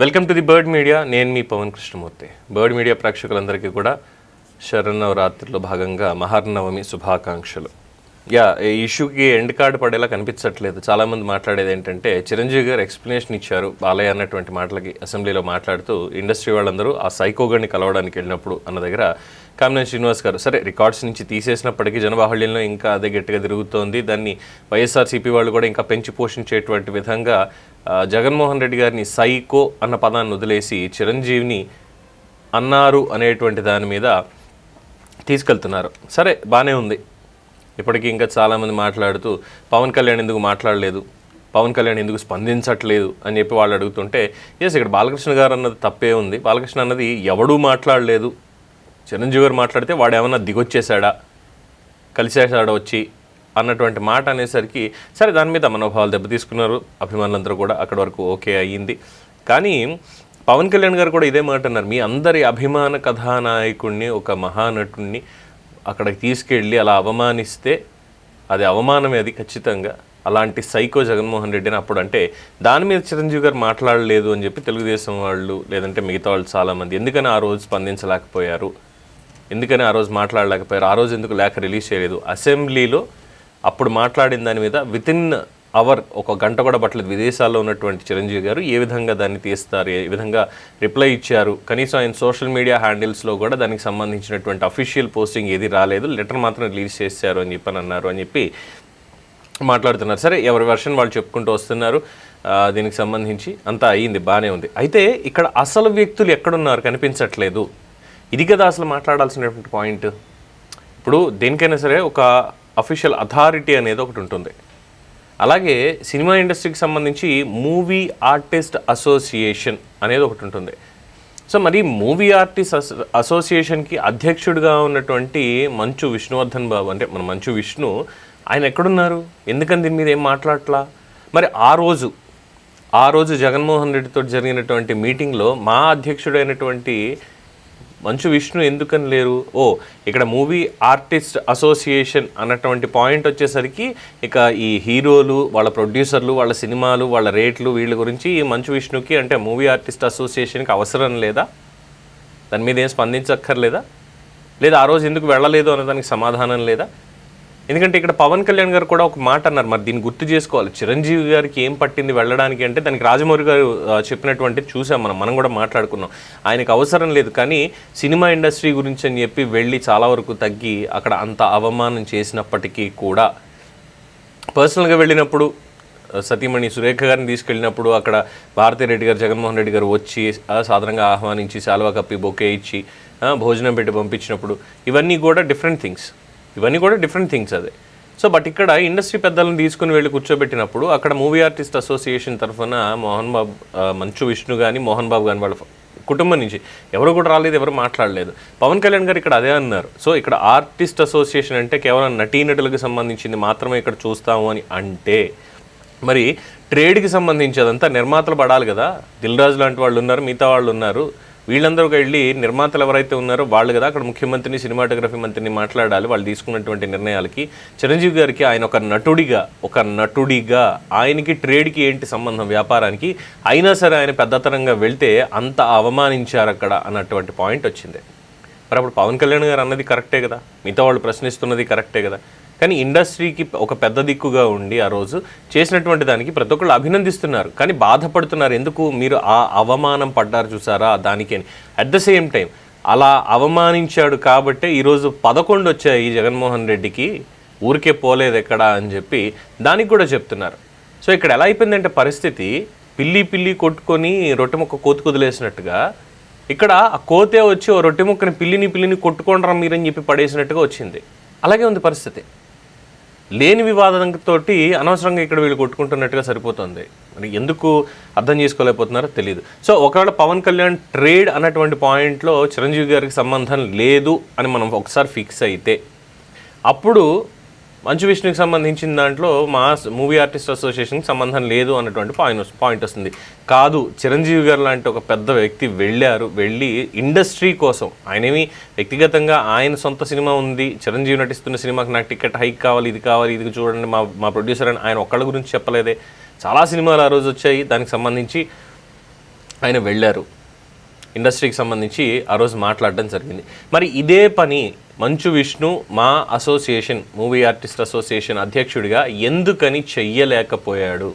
Welcome to the Bird Media నేను మీ Pavan Krishnamurthy. Bird media ప్రేక్షకులందరికీ కూడా శరణవరాత్రిలో భాగంగా మహర్నవమి శుభాకాంక్షలు. యా ఈ ఇష్యూకి ఎండ్ కార్డు పడేలా కనిపించట్లేదు. చాలామంది మాట్లాడేది ఏంటంటే చిరంజీవి గారు ఎక్స్ప్లెనేషన్ ఇచ్చారు బాలయ్య అన్నటువంటి మాటలకి అసెంబ్లీలో మాట్లాడుతూ ఇండస్ట్రీ వాళ్ళందరూ ఆ సైకోగడిని కలవడానికి వెళ్ళినప్పుడు అన్న దగ్గర కామినేని శ్రీనివాస్ గారు సరే రికార్డ్స్ నుంచి తీసేసినప్పటికీ జనబాహుళ్యంలో ఇంకా అదే గట్టిగా తిరుగుతోంది. దాన్ని వైఎస్ఆర్సీపీ వాళ్ళు కూడా ఇంకా పెంచి పోషించేటువంటి విధంగా జగన్మోహన్ రెడ్డి గారిని సైకో అన్న పదాన్ని వదిలేసి చిరంజీవిని అన్నారు అనేటువంటి దాని మీద తీసుకెళ్తున్నారు. సరే బాగానే ఉంది. ఇప్పటికీ ఇంకా చాలామంది మాట్లాడుతూ పవన్ కళ్యాణ్ ఎందుకు మాట్లాడలేదు? పవన్ కళ్యాణ్ ఎందుకు స్పందించట్లేదు? అని చెప్పి వాళ్ళు అడుగుతుంటే ఎస్ ఇక్కడ బాలకృష్ణ గారు అన్నది తప్పే ఉంది. బాలకృష్ణ అన్నది ఎవడూ మాట్లాడలేదు. చిరంజీవి గారు మాట్లాడితే వాడు ఏమన్నా దిగొచ్చేసాడా కలిసేసాడా వచ్చి? అన్నటువంటి మాట అనేసరికి సరే దాని మీద మనోభావాలు దెబ్బతీసుకున్నారు. అభిమానులందరూ కూడా అక్కడి వరకు ఓకే అయ్యింది. కానీ పవన్ కళ్యాణ్ గారు కూడా ఇదే మాట అన్నారు. మీ అందరి అభిమాన కథానాయకుడిని ఒక మహానటుడిని అక్కడికి తీసుకెళ్ళి అలా అవమానిస్తే అది అవమానమే అది ఖచ్చితంగా. అలాంటి సైకో జగన్మోహన్ రెడ్డిని అప్పుడు అంటే దాని మీద చిరంజీవి గారు మాట్లాడలేదు అని చెప్పి తెలుగుదేశం వాళ్ళు లేదంటే మిగతా వాళ్ళు చాలామంది ఎందుకని ఆ రోజు స్పందించలేకపోయారు? ఎందుకని ఆ రోజు మాట్లాడలేకపోయారు? ఆ రోజు ఎందుకు లేఖ రిలీజ్ చేయలేదు? అసెంబ్లీలో అప్పుడు మాట్లాడిన దాని మీద విత్ ఇన్ అవర్ ఒక గంట కూడా పట్టలేదు. విదేశాల్లో ఉన్నటువంటి చిరంజీవి గారు ఏ విధంగా దాన్ని తీస్తారు ఏ విధంగా రిప్లై ఇచ్చారు? కనీసం ఆయన సోషల్ మీడియా హ్యాండిల్స్లో కూడా దానికి సంబంధించినటువంటి అఫీషియల్ పోస్టింగ్ ఏది రాలేదు. లెటర్ మాత్రం రిలీజ్ చేశారు అని చెప్పని అన్నారు అని చెప్పి మాట్లాడుతున్నారు. సరే ఎవరి వర్షన్ వాళ్ళు చెప్పుకుంటూ వస్తున్నారు. దీనికి సంబంధించి అంతా అయ్యింది బాగానే ఉంది. అయితే ఇక్కడ అసలు వ్యక్తులు ఎక్కడున్నారు కనిపించట్లేదు. ఇది కదా అసలు మాట్లాడాల్సినటువంటి పాయింట్. ఇప్పుడు దేనికైనా సరే ఒక అఫీషియల్ అథారిటీ అనేది ఒకటి ఉంటుంది. అలాగే సినిమా ఇండస్ట్రీకి సంబంధించి మూవీ ఆర్టిస్ట్ అసోసియేషన్ అనేది ఒకటి ఉంటుంది. సో మరి మూవీ ఆర్టిస్ట్ అసోసియేషన్కి అధ్యక్షుడిగా ఉన్నటువంటి మంచు విష్ణువర్ధన్ బాబు అంటే మన మంచు విష్ణు ఆయన ఎక్కడున్నారు? ఎందుకని దీని మీద ఏం మాట్లాడట్లా? మరి ఆ రోజు ఆ రోజు జగన్మోహన్ రెడ్డితో జరిగినటువంటి మీటింగ్లో మా అధ్యక్షుడైనటువంటి మంచు విష్ణు ఎందుకని లేరు? ఓ ఇక్కడ మూవీ ఆర్టిస్ట్ అసోసియేషన్ అన్నటువంటి పాయింట్ వచ్చేసరికి ఇక ఈ హీరోలు వాళ్ళ ప్రొడ్యూసర్లు వాళ్ళ సినిమాలు వాళ్ళ రేట్లు వీళ్ళ గురించి ఈ మంచు విష్ణుకి అంటే మూవీ ఆర్టిస్ట్ అసోసియేషన్కి అవసరం లేదా? దాని మీద ఏం స్పందించక్కర్లేదా? లేదా ఆ రోజు ఎందుకు వెళ్ళలేదు అనే దానికి సమాధానం లేదా? ఎందుకంటే ఇక్కడ పవన్ కళ్యాణ్ గారు కూడా ఒక మాట అన్నారు. మరి దీన్ని గుర్తు చేసుకోవాలి. చిరంజీవి గారికి ఏం పట్టింది వెళ్ళడానికి అంటే దానికి రాజమౌళి గారు చెప్పినటువంటి చూసాం మనం మనం కూడా మాట్లాడుకున్నాం. ఆయనకు అవసరం లేదు. కానీ సినిమా ఇండస్ట్రీ గురించి అని చెప్పి వెళ్ళి చాలా వరకు తగ్గి అక్కడ అంత అవమానం చేసినప్పటికీ కూడా పర్సనల్గా వెళ్ళినప్పుడు సతీమణి సురేఖ గారిని తీసుకెళ్ళినప్పుడు అక్కడ భారతిరెడ్డి గారు జగన్మోహన్ రెడ్డి గారు వచ్చి సాధారణంగా ఆహ్వానించి శాలువా కప్పి బొకే ఇచ్చి భోజనం పెట్టి పంపించినప్పుడు ఇవన్నీ కూడా డిఫరెంట్ థింగ్స్ ఇవన్నీ కూడా డిఫరెంట్ థింగ్స్ అదే. సో బట్ ఇక్కడ ఇండస్ట్రీ పెద్దలను తీసుకుని వెళ్ళి కూర్చోబెట్టినప్పుడు అక్కడ మూవీ ఆర్టిస్ట్ అసోసియేషన్ తరఫున మోహన్ బాబు మంచు విష్ణు కానీ మోహన్ బాబు కానీ వాళ్ళ కుటుంబం నుంచి ఎవరు కూడా రాలేదు ఎవరు మాట్లాడలేదు. పవన్ కళ్యాణ్ గారు ఇక్కడ అదే అన్నారు. సో ఇక్కడ ఆర్టిస్ట్ అసోసియేషన్ అంటే కేవలం నటీనటులకు సంబంధించింది మాత్రమే ఇక్కడ చూస్తాము అని అంటే మరి ట్రేడ్కి సంబంధించి అదంతా నిర్మాతలు పడాలి కదా. దిల్ రాజు లాంటి వాళ్ళు ఉన్నారు మిగతా వాళ్ళు ఉన్నారు. వీళ్ళందరూ వెళ్ళి నిర్మాతలు ఎవరైతే ఉన్నారో వాళ్ళు కదా అక్కడ ముఖ్యమంత్రిని సినిమాటోగ్రఫీ మంత్రిని మాట్లాడాలి. వాళ్ళు తీసుకున్నటువంటి నిర్ణయాలకి చిరంజీవి గారికి ఆయన ఒక నటుడిగా ఒక నటుడిగా ఆయనకి ట్రేడ్కి ఏంటి సంబంధం వ్యాపారానికి? అయినా సరే ఆయన పెద్దతరంగా వెళ్తే అంత అవమానించారు అక్కడ అన్నటువంటి పాయింట్ వచ్చింది. మరి అప్పుడు పవన్ కళ్యాణ్ గారు అన్నది కరెక్టే కదా? మిగతా వాళ్ళు ప్రశ్నిస్తున్నది కరెక్టే కదా? కానీ ఇండస్ట్రీకి ఒక పెద్ద దిక్కుగా ఉండి ఆ రోజు చేసినటువంటి దానికి ప్రతి ఒక్కళ్ళు అభినందిస్తున్నారు. కానీ బాధపడుతున్నారు. ఎందుకు? మీరు ఆ అవమానం పడ్డారు చూసారా? దానికే అని. అట్ ద సేమ్ టైం అలా అవమానించాడు కాబట్టే ఈరోజు పదకొండు వచ్చాయి జగన్మోహన్ రెడ్డికి. ఊరికే పోలేదు ఎక్కడా అని చెప్పి దానికి కూడా చెప్తున్నారు. సో ఇక్కడ ఎలా అయిపోయిందంటే పరిస్థితి పిల్లి పిల్లి కొట్టుకొని రొట్టె ముక్క కోతి కుదిలేసినట్టుగా ఇక్కడ ఆ కోతే వచ్చి ఓ రొట్టె ముక్కని పిల్లిని పిల్లిని కొట్టుకోండ్రా మీరని చెప్పి పడేసినట్టుగా వచ్చింది. అలాగే ఉంది పరిస్థితి. లేని వివాదంతోటి అనవసరంగా ఇక్కడ వీళ్ళు కొట్టుకుంటున్నట్టుగా సరిపోతుంది. మరి ఎందుకు అర్థం చేసుకోలేకపోతున్నారో తెలియదు సో ఒకవేళ పవన్ కళ్యాణ్ ట్రేడ్ అన్నటువంటి పాయింట్లో చిరంజీవి గారికి సంబంధం లేదు అని మనం ఒకసారి ఫిక్స్ అయితే అప్పుడు మంచు విష్ణుకి సంబంధించిన దాంట్లో మా మూవీ ఆర్టిస్ట్ అసోసియేషన్కి సంబంధం లేదు అన్నటువంటి పాయింట్ పాయింట్ వస్తుంది. కాదు చిరంజీవి గారు లాంటి ఒక పెద్ద వ్యక్తి వెళ్ళారు వెళ్ళి ఇండస్ట్రీ కోసం ఆయనేమి వ్యక్తిగతంగా ఆయన సొంత సినిమా ఉంది చిరంజీవి నటిస్తున్న సినిమాకి నాకు టికెట్ హైక్ కావాలి ఇది కావాలి ఇది చూడండి మా మా ప్రొడ్యూసర్ అని ఆయన ఒక్కళ్ళ గురించి చెప్పలేదే. చాలా సినిమాలు ఆ రోజు వచ్చాయి దానికి సంబంధించి ఆయన వెళ్ళారు. ఇండస్ట్రీకి సంబంధించి ఆ రోజు మాట్లాడడం జరిగింది. మరి ఇదే పని మంచు విష్ణు మా అసోసియేషన్ మూవీ ఆర్టిస్ట్ అసోసియేషన్ అధ్యక్షుడిగా ఎందుకని చెయ్యలేకపోయాడు?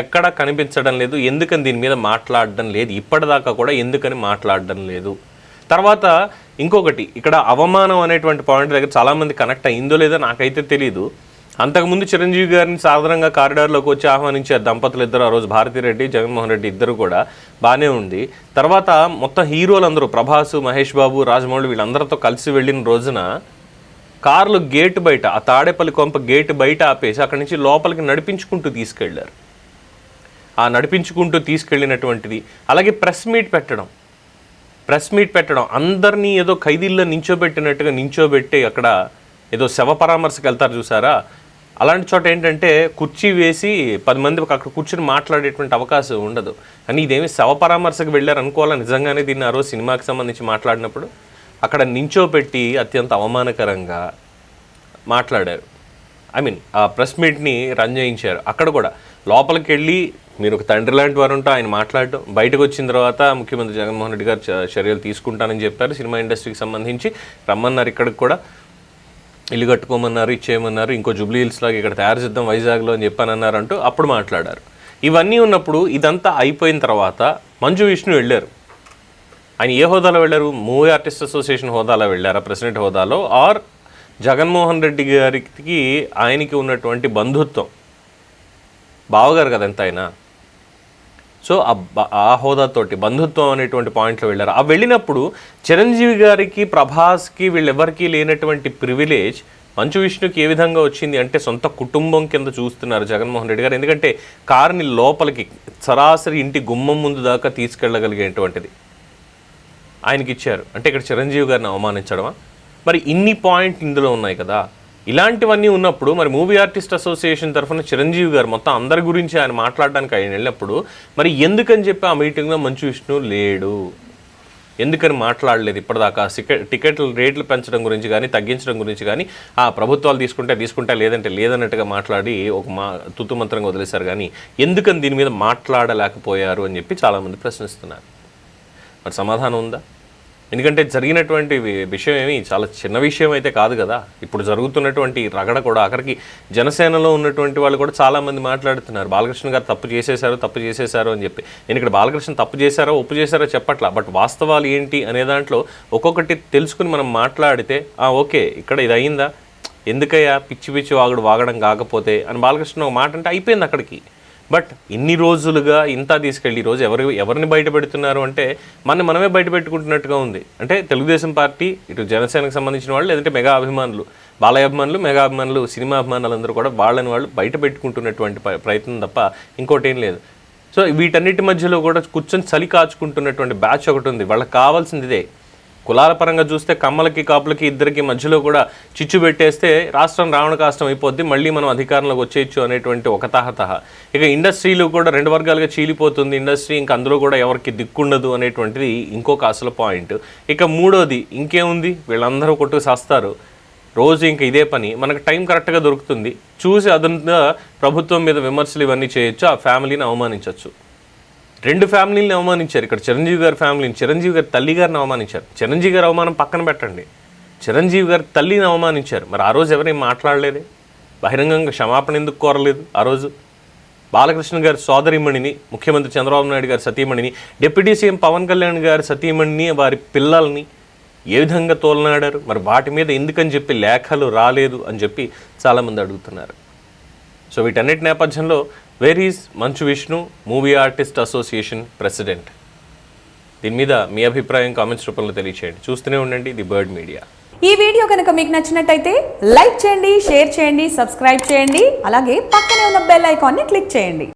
ఎక్కడ కనిపించడం లేదు ఎందుకని దీని మీద మాట్లాడడం లేదు ఇప్పటిదాకా కూడా ఎందుకని మాట్లాడడం లేదు? తర్వాత ఇంకొకటి ఇక్కడ అవమానం అనేటువంటి పాయింట్ దగ్గర చాలామంది కనెక్ట్ అయిందో లేదో నాకైతే తెలియదు అంతకుముందు చిరంజీవి గారిని సాధారణంగా కారిడార్లోకి వచ్చి ఆహ్వానించారు దంపతులు ఇద్దరు ఆ రోజు భారతిరెడ్డి జగన్మోహన్ రెడ్డి ఇద్దరు కూడా బాగానే ఉంది. తర్వాత మొత్తం హీరోలందరూ ప్రభాస్ మహేష్ బాబు రాజమౌళి వీళ్ళందరితో కలిసి వెళ్ళిన రోజున కార్లు గేట్ బయట ఆ తాడేపల్లి కొంప గేట్ బయట ఆపేసి అక్కడి నుంచి లోపలికి నడిపించుకుంటూ తీసుకెళ్ళారు. ఆ నడిపించుకుంటూ తీసుకెళ్ళినటువంటిది అలాగే ప్రెస్ మీట్ పెట్టడం. ప్రెస్ మీట్ పెట్టడం అందరినీ ఏదో ఖైదీల్లో నించోబెట్టినట్టుగా నించోబెట్టి అక్కడ ఏదో శవ పరామర్శకు వెళ్తారు చూసారా? అలాంటి చోట ఏంటంటే కుర్చీ వేసి పది మంది అక్కడ కూర్చొని మాట్లాడేటువంటి అవకాశం ఉండదు. కానీ ఇదేమి శవ పరామర్శకు వెళ్ళారు అనుకోవాలా? నిజంగానే దీన్ని ఆ రోజు సినిమాకి సంబంధించి మాట్లాడినప్పుడు అక్కడ నించోపెట్టి అత్యంత అవమానకరంగా మాట్లాడారు. ఐ మీన్ ఆ ప్రెస్ మీట్ని రన్ చేయించారు. అక్కడ కూడా లోపలికి వెళ్ళి మీరు ఒక తండ్రి లాంటి వారు ఉంటే ఆయన మాట్లాడటం బయటకు వచ్చిన తర్వాత ముఖ్యమంత్రి జగన్మోహన్ రెడ్డి గారు చ- చర్యలు తీసుకుంటానని చెప్పారు. సినిమా ఇండస్ట్రీకి సంబంధించి రమ్మన్నారు ఇక్కడికి కూడా. ఇల్లు కట్టుకోమన్నారు ఇచ్చేయమన్నారు ఇంకో జూబ్లీ హిల్స్ లాగా ఇక్కడ తయారు చేద్దాం వైజాగ్లో అని చెప్పానన్నారు అంటూ అప్పుడు మాట్లాడారు. ఇవన్నీ ఉన్నప్పుడు ఇదంతా అయిపోయిన తర్వాత మంజు విష్ణు వెళ్ళారు. ఆయన ఏ హోదాలో వెళ్ళారు? మూవీ ఆర్టిస్ట్ అసోసియేషన్ హోదాలో వెళ్ళారా? ప్రెసిడెంట్ హోదాలో? ఆర్ జగన్మోహన్ రెడ్డి గారికి ఆయనకి ఉన్నటువంటి బంధుత్వం? బావగారు కదా ఎంత అయినా. సో ఆ ఆ హోదాతోటి బంధుత్వం అనేటువంటి పాయింట్లో వెళ్ళారు. ఆ వెళ్ళినప్పుడు చిరంజీవి గారికి ప్రభాస్కి వీళ్ళెవరికీ లేనటువంటి ప్రివిలేజ్ మంచు విష్ణుకి ఏ విధంగా వచ్చింది అంటే సొంత కుటుంబం కింద చూస్తున్నారు జగన్మోహన్ రెడ్డి గారు. ఎందుకంటే కారుని లోపలికి సరాసరి ఇంటి గుమ్మం ముందు దాకా తీసుకెళ్ళగలిగేటువంటిది ఆయనకి ఇచ్చారు అంటే ఇక్కడ చిరంజీవి గారిని అవమానించడమా? మరి ఇన్ని పాయింట్ ఇందులో ఉన్నాయి కదా. ఇలాంటివన్నీ ఉన్నప్పుడు మరి మూవీ ఆర్టిస్ట్ అసోసియేషన్ తరఫున చిరంజీవి గారు మొత్తం అందరి గురించి ఆయన మాట్లాడడానికి ఆయన వెళ్ళినప్పుడు మరి ఎందుకని చెప్పి ఆ మీటింగ్లో మంచు విష్ణు లేడు? ఎందుకని మాట్లాడలేదు ఇప్పటిదాకా? టికెట్ టికెట్ల రేట్లు పెంచడం గురించి కానీ తగ్గించడం గురించి కానీ ఆ ప్రభుత్వాలు తీసుకుంటే తీసుకుంటే లేదంటే లేదన్నట్టుగా మాట్లాడి ఒక మా తుతుమంత్రంగా వదిలేశారు కానీ ఎందుకని దీని మీద మాట్లాడలేకపోయారు అని చెప్పి చాలామంది ప్రశ్నిస్తున్నారు. మరి సమాధానం ఉందా? ఎందుకంటే జరిగినటువంటి విషయం ఏమి చాలా చిన్న విషయం అయితే కాదు కదా. ఇప్పుడు జరుగుతున్నటువంటి రగడ కూడా అక్కడికి జనసేనలో ఉన్నటువంటి వాళ్ళు కూడా చాలామంది మాట్లాడుతున్నారు. బాలకృష్ణ గారు తప్పు చేసేశారు తప్పు చేసేశారు అని చెప్పి. నేను ఇక్కడ బాలకృష్ణ తప్పు చేశారో ఒప్పు చేశారో చెప్పట్లా. బట్ వాస్తవాలు ఏంటి అనే దాంట్లో ఒక్కొక్కటి తెలుసుకుని మనం మాట్లాడితే ఓకే ఇక్కడ ఇది అయిందా? ఎందుకయ్యా పిచ్చి పిచ్చి వాగుడు వాగడం కాకపోతే? అని బాలకృష్ణ ఒక మాట అంటే అయిపోయింది అక్కడికి. బట్ ఇన్ని రోజులుగా ఇంత తీసుకెళ్ళి ఈ రోజు ఎవరు ఎవరిని బయట పెడుతున్నారు అంటే మన మనమే బయట పెట్టుకుంటున్నట్టుగా ఉంది. అంటే తెలుగుదేశం పార్టీ ఇటు జనసేనకు సంబంధించిన వాళ్ళు లేదంటే మెగా అభిమానులు బాలయ్య అభిమానులు మెగా అభిమానులు సినిమా అభిమానులందరూ కూడా వాళ్ళని వాళ్ళు బయట పెట్టుకుంటున్నటువంటి ప్రయత్నం తప్ప ఇంకోటి ఏం లేదు. సో వీటన్నిటి మధ్యలో కూడా కూర్చొని చలి కాచుకుంటున్నటువంటి బ్యాచ్ ఒకటి ఉంది. వాళ్ళకి కావాల్సింది ఇదే. కులాల పరంగా చూస్తే కమ్మలకి కాపులకి ఇద్దరికి మధ్యలో కూడా చిచ్చు పెట్టేస్తే రాష్ట్రం రావణ కాష్టం అయిపోద్ది మళ్ళీ మనం అధికారంలోకి వచ్చేయచ్చు అనేటువంటి ఒక తహతహ. ఇక ఇండస్ట్రీలు కూడా రెండు వర్గాలుగా చీలిపోతుంది ఇండస్ట్రీ ఇంకా అందులో కూడా ఎవరికి దిక్కుండదు అనేటువంటిది ఇంకొక అసలు పాయింట్. ఇక మూడోది ఇంకేముంది? వీళ్ళందరూ కొట్టుకు సస్తారు. రోజు ఇంకా ఇదే పని. మనకు టైం కరెక్ట్గా దొరుకుతుంది. చూసి అదనంగా ప్రభుత్వం మీద విమర్శలు ఇవన్నీ చేయొచ్చు ఆ ఫ్యామిలీని అవమానించవచ్చు రెండు ఫ్యామిలీని అవమానించారు. ఇక్కడ చిరంజీవి గారి ఫ్యామిలీని చిరంజీవి గారి తల్లి గారిని అవమానించారు. చిరంజీవి గారి అవమానం పక్కన పెట్టండి. చిరంజీవి గారి తల్లిని అవమానించారు. మరి ఆ రోజు ఎవరేం మాట్లాడలేదే? బహిరంగంగా క్షమాపణ ఎందుకు కోరలేదు ఆ రోజు? బాలకృష్ణ గారి సోదరిమణిని ముఖ్యమంత్రి చంద్రబాబు నాయుడు గారి సతీమణిని డిప్యూటీ సీఎం పవన్ కళ్యాణ్ గారి సతీమణిని వారి పిల్లల్ని ఏ విధంగా తోలనాడారు? మరి వాటి మీద ఎందుకని చెప్పి లేఖలు రాలేదు అని చెప్పి చాలామంది అడుగుతున్నారు. సో వీటన్నిటి నేపథ్యంలో where is Manchu Vishnu movie artist association president దీని మీద మీ అభిప్రాయం కామెంట్స్ రూపంలో తెలియచేయండి. చూస్తూనే ఉండండి ది బర్డ్ మీడియా ఈ వీడియో కనుక మీకు నచ్చినట్టయితే లైక్ చేయండి షేర్ చేయండి సబ్స్క్రైబ్ చేయండి అలాగే పక్కనే ఉన్న బెల్ ఐకాన్ని క్లిక్ చేయండి.